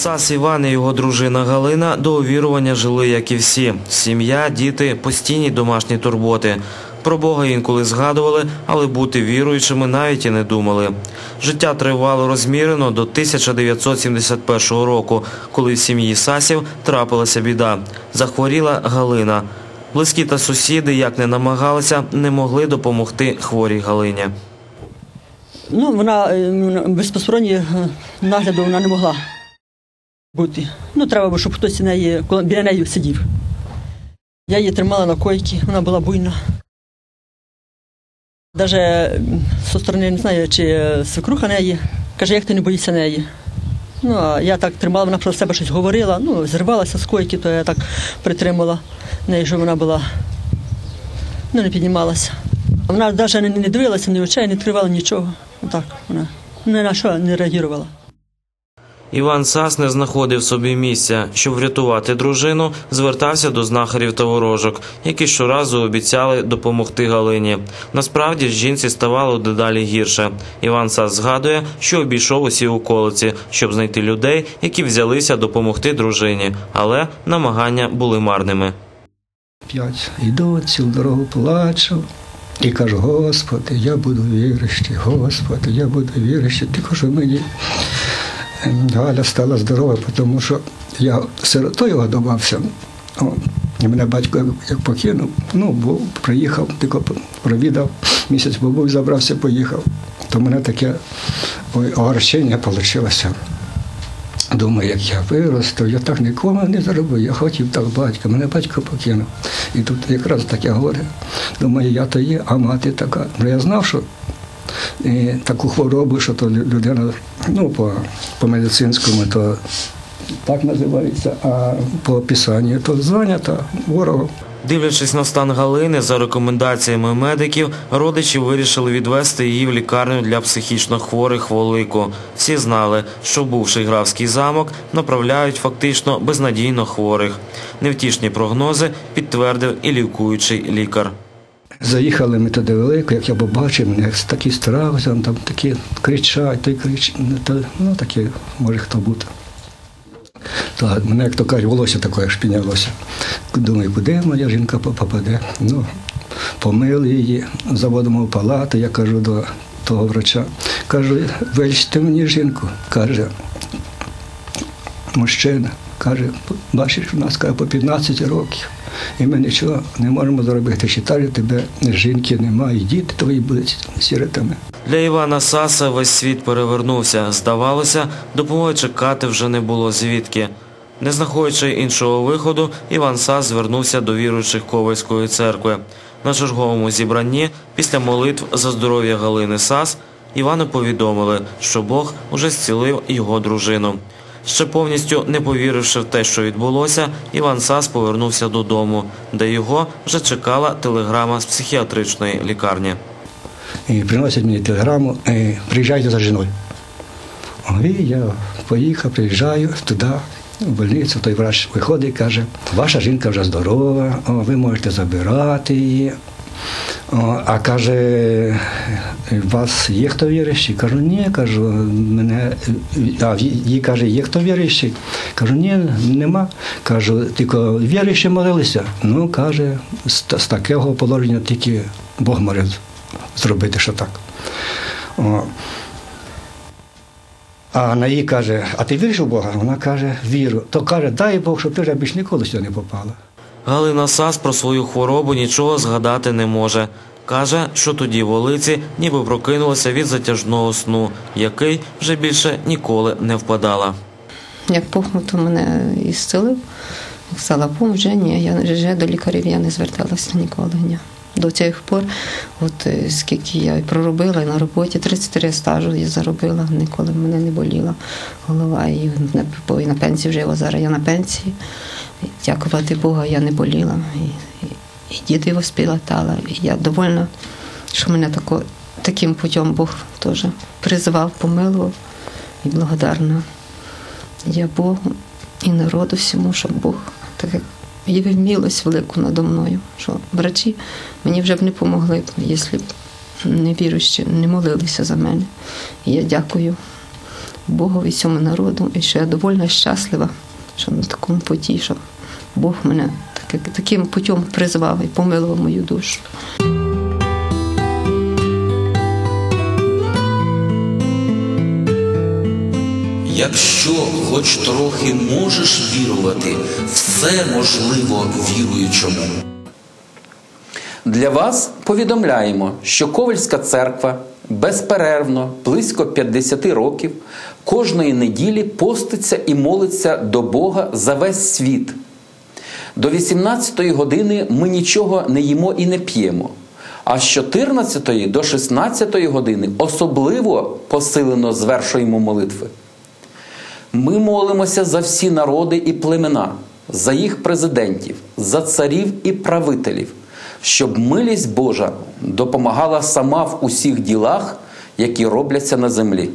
Сас Іван і його дружина Галина до увірування жили, як і всі. Сім'я, діти, постійні домашні турботи. Про Бога інколи згадували, але бути віруючими навіть і не думали. Життя тривало розмірено до 1971 року, коли в сім'ї Сасів трапилася біда. Захворіла Галина. Близькі та сусіди, як не намагалися, не могли допомогти хворій Галині. Ну, вона е, ну, безпосередньо е, нагляду вона не могла бути. Ну, треба було, щоб хтось неї, біля неї сидів. Я її тримала на койці, вона була буйна. М, зі сторони не знаю, чи е, свекруха неї каже, як ти не боїшся неї. Ну, а я так тримала, вона про себе щось говорила, ну, зривалася з койки, то я так притримала неї, щоб вона була, ну, не піднімалася. Вона навіть не, дивилася, ні очей, не відкривала нічого. Отак вона ні на що не реагувала. Іван Сас не знаходив собі місця. Щоб врятувати дружину, звертався до знахарів та ворожок, які щоразу обіцяли допомогти Галині. Насправді ж жінці ставало дедалі гірше. Іван Сас згадує, що обійшов усі околиці, щоб знайти людей, які взялися допомогти дружині, але намагання були марними. П'ять. Іду цілу дорогу плачу. І кажу, Господи, я буду віруючий, Господи, я буду віруючий. Тільки що мені Галя стала здорова, тому що я сиротою годувався. І мене батько як- покинув, ну, був, приїхав, тільки провідав, місяць побув, забрався, поїхав. То в мене таке ой, огорчення вийшло. Думаю, як я виросту, я так нікому не зробив. Я хотів так батька, мене батько покинув. І тут якраз таке горе. Думаю, я то є, а мати така. Ну я знав, що е, таку хворобу, що то людина, ну, по, по медицинському, то так називається, а по писанню то зайнята ворогом. Дивлячись на стан Галини, за рекомендаціями медиків, родичі вирішили відвести її в лікарню для психічно хворих Волику. Всі знали, що бувший графський замок направляють фактично безнадійно хворих. Невтішні прогнози підтвердив і лікуючий лікар. Заїхали ми туди велико, як я побачив, мене такі страх, там такі кричать, той кричить, ну такі, може хто бути. То мене, як то кажуть, волосся таке аж піднялося. Думаю, куди моя жінка попаде? Ну, помили її, заводимо в палату, я кажу до того врача. Кажу, вилічте мені жінку. Каже, мужчина. Каже, бачиш, у нас каже, по 15 років. І ми нічого не можемо зробити. Читаю, тебе жінки немає, діти твої будуть сіритами. Для Івана Саса весь світ перевернувся. Здавалося, допомоги чекати вже не було звідки. Не знаходячи іншого виходу, Іван Сас звернувся до віруючих Ковальської церкви. На черговому зібранні, після молитв за здоров'я Галини Сас, Івану повідомили, що Бог уже зцілив його дружину. Ще повністю не повіривши в те, що відбулося, Іван Сас повернувся додому, де його вже чекала телеграма з психіатричної лікарні. І приносять мені телеграму, «Е, приїжджайте за жіною. І я поїхав, приїжджаю туди, в больницю, той врач виходить і каже, ваша жінка вже здорова, ви можете забирати її. А каже, вас є хто віруючий? Кажу, ні, кажу, мене, а їй каже, є хто віруючий? Кажу, ні, нема. Кажу, тільки віруючі молилися. Ну, каже, з, з такого положення тільки Бог може зробити, що так. О. А на їй каже, а ти віриш у Бога? Вона каже, віру. То каже, дай Бог, щоб ти вже більш ніколи сюди не попала. Галина Сас про свою хворобу нічого згадати не може. Каже, що тоді в ніби прокинулася від затяжного сну, який вже більше ніколи не впадала. Як Бог то мене і зцілив, стала пом, вже ні, я вже до лікарів я не зверталася ніколи. Ні. До цих пор, от е, скільки я проробила на роботі, 33 стажу я заробила, ніколи мене не боліла голова. І на, пенсії вже, ось зараз я на пенсії. Дякувати Богу, я не боліла. І, і, і діти воспитала. І я довольна, що мене тако, таким путем Бог теж призвав, помилував і благодарна. Я Богу і народу всьому, щоб Бог так як явив велику надо мною, що врачі мені вже б не помогли якщо б не віруючі, не молилися за мене. І я дякую Богові і цьому народу, і що я довольно щаслива, що на такому путі, що Бог мене таки- таким путем призвав і помилував мою душу. Якщо хоч трохи можеш вірувати, все можливо віруючому. Для вас повідомляємо, що Ковальська церква безперервно, близько 50 років, кожної неділі поститься і молиться до Бога за весь світ. До 18-ї години ми нічого не їмо і не п'ємо. А з 14 до 16 години особливо посилено звершуємо молитви. Ми молимося за всі народи і племена, за їх президентів, за царів і правителів, щоб милість Божа допомагала сама в усіх ділах, які робляться на землі.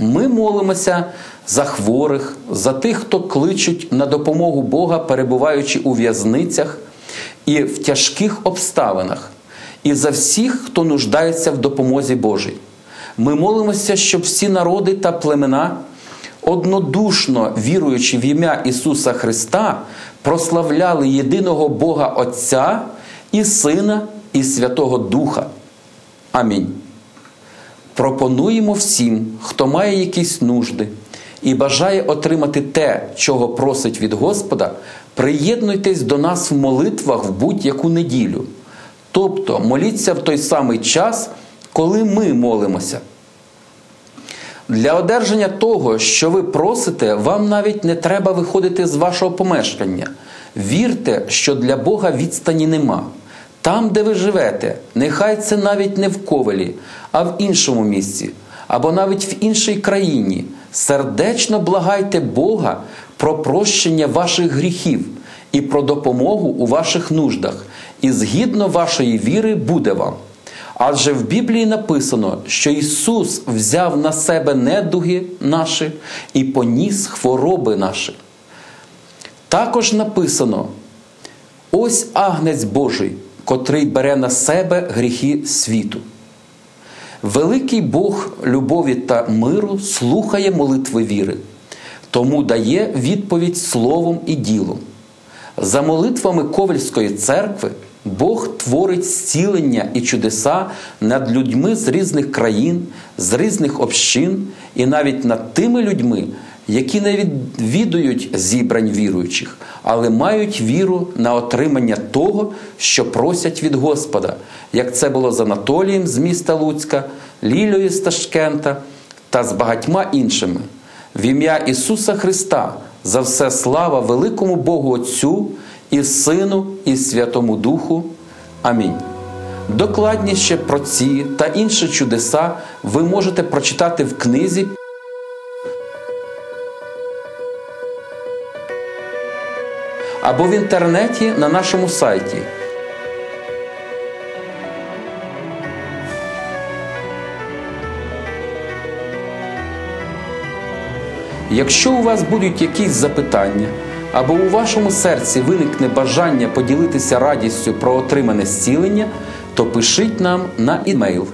Ми молимося за хворих, за тих, хто кличуть на допомогу Бога, перебуваючи у в'язницях і в тяжких обставинах, і за всіх, хто нуждається в допомозі Божій. Ми молимося, щоб всі народи та племена, однодушно віруючи в ім'я Ісуса Христа, прославляли єдиного Бога Отця і Сина і Святого Духа. Амінь. Пропонуємо всім, хто має якісь нужди і бажає отримати те, чого просить від Господа, приєднуйтесь до нас в молитвах в будь-яку неділю. Тобто моліться в той самий час, коли ми молимося. Для одержання того, що ви просите, вам навіть не треба виходити з вашого помешкання. Вірте, що для Бога відстані нема. Там, де ви живете, нехай це навіть не в ковелі, а в іншому місці, або навіть в іншій країні. Сердечно благайте Бога про прощення ваших гріхів і про допомогу у ваших нуждах, і згідно вашої віри буде вам. Адже в Біблії написано, що Ісус взяв на себе недуги наші і поніс хвороби наші. Також написано: ось агнець Божий, котрий бере на себе гріхи світу. Великий Бог любові та миру слухає молитви віри, тому дає відповідь словом і ділом. За молитвами Ковальської церкви Бог творить зцілення і чудеса над людьми з різних країн, з різних общин і навіть над тими людьми, які не відвідують зібрань віруючих, але мають віру на отримання того, що просять від Господа, як це було з Анатолієм з міста Луцька, Лілею з Ташкента та з багатьма іншими. В ім'я Ісуса Христа за все слава великому Богу Отцю і Сину, і Святому Духу. Амінь. Докладніше про ці та інші чудеса ви можете прочитати в книзі. Або в інтернеті на нашому сайті. Якщо у вас будуть якісь запитання, або у вашому серці виникне бажання поділитися радістю про отримане зцілення, то пишіть нам на імейл.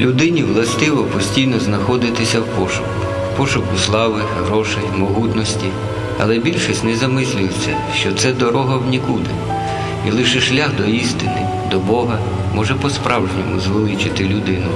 Людині властиво постійно знаходитися в пошуку, пошуку слави, грошей, могутності, але більшість не замислюється, що це дорога в нікуди, і лише шлях до істини, до Бога може по-справжньому звеличити людину.